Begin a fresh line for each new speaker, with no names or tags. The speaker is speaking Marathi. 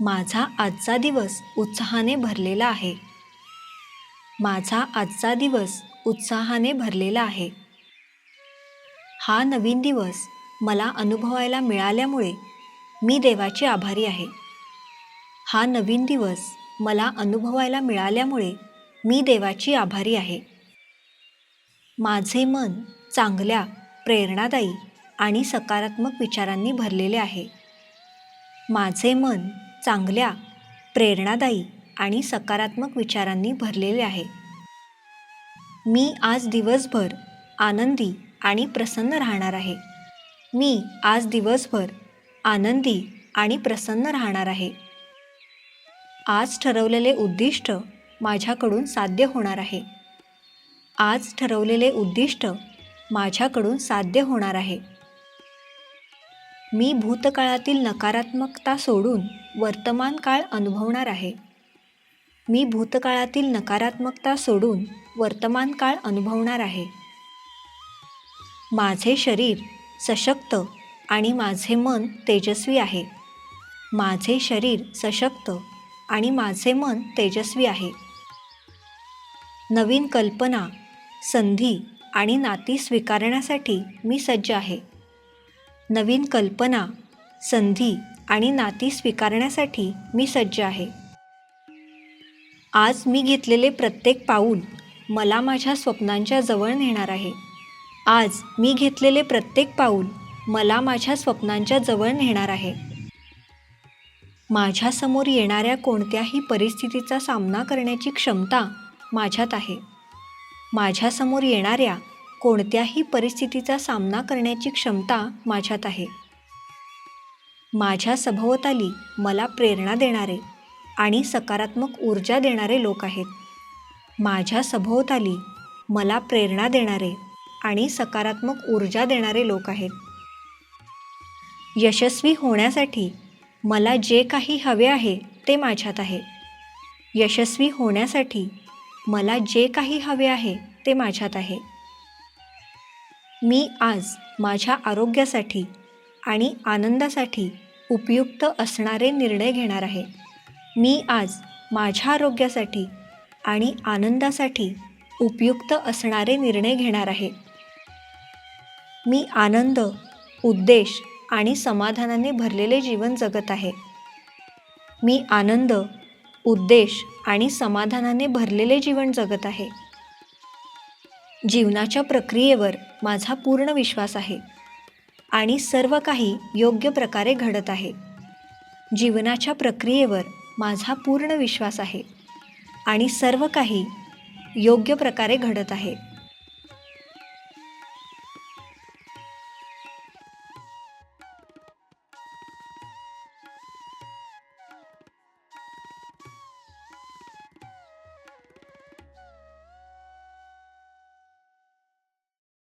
माझा आजचा दिवस उत्साहाने भरलेला आहे. माझा आजचा दिवस उत्साहाने भरलेला आहे. हा नवीन दिवस मला अनुभवायला मिळाल्यामुळे मी देवाची आभारी आहे. हा नवीन दिवस मला अनुभवायला मिळाल्यामुळे मी देवाची आभारी आहे. माझे मन चांगल्या प्रेरणादायी आणि सकारात्मक विचारांनी भरलेले आहे. माझे मन चांगल्या प्रेरणादायी आणि सकारात्मक विचारांनी भरलेले आहे. मी आज दिवसभर आनंदी आणि प्रसन्न राहणार आहे. मी आज दिवसभर आनंदी आणि प्रसन्न राहणार आहे. आज ठरवलेले उद्दिष्ट माझ्याकडून साध्य होणार आहे. आज ठरवलेले उद्दिष्ट माझ्याकडून साध्य होणार आहे. मी भूतकाळातील नकारात्मकता सोडून वर्तमान काळ अनुभवणार आहे. मी भूतकाळातील नकारात्मकता सोडून वर्तमान काळ अनुभवणार आहे. माझे शरीर सशक्त आणि माझे मन तेजस्वी आहे. माझे शरीर सशक्त आणि माझे मन तेजस्वी आहे. नवीन कल्पना संधी आणि नाती स्वीकारण्यासाठी मी सज्ज आहे. नवीन कल्पना संधी आणि नाती स्वीकारण्यासाठी मी सज्ज आहे. आज मी घेतलेले प्रत्येक पाऊल मला माझ्या स्वप्नांच्या जवळ नेणार आहे. आज मी घेतलेले प्रत्येक पाऊल मला माझ्या स्वप्नांच्या जवळ नेणार आहे. माझ्यासमोर येणाऱ्या कोणत्याही परिस्थितीचा सामना करण्याची क्षमता माझ्यात आहे. माझ्यासमोर येणाऱ्या कोणत्याही परिस्थितीचा सामना करण्याची क्षमता माझ्यात आहे. माझ्या सभोवताली मला प्रेरणा देणारे आणि सकारात्मक ऊर्जा देणारे लोक आहेत. माझ्या सभोवताली मला प्रेरणा देणारे आणि सकारात्मक ऊर्जा देणारे लोक आहेत. यशस्वी होण्यासाठी मला जे काही हवे आहे ते माझ्यात आहे. यशस्वी होण्यासाठी मला जे काही हवे आहे ते माझ्यात आहे. मी आज माझ्या आरोग्यासाठी आणि आनंदासाठी उपयुक्त असणारे निर्णय घेणार आहे. मी आज माझ्या आरोग्यासाठी आणि आनंदासाठी उपयुक्त असणारे निर्णय घेणार आहे. मी आनंद उद्देश आणि समाधानाने भरलेले जीवन जगत आहे. मी आनंद उद्देश आणि समाधानाने भरलेले जीवन जगत आहे. जीवनाच्या प्रक्रियेवर माझा पूर्ण विश्वास आहे आणि सर्व काही योग्य प्रकारे घडत आहे. जीवनाच्या प्रक्रियेवर माझा पूर्ण विश्वास आहे आणि सर्व काही योग्य प्रकारे घडत आहे.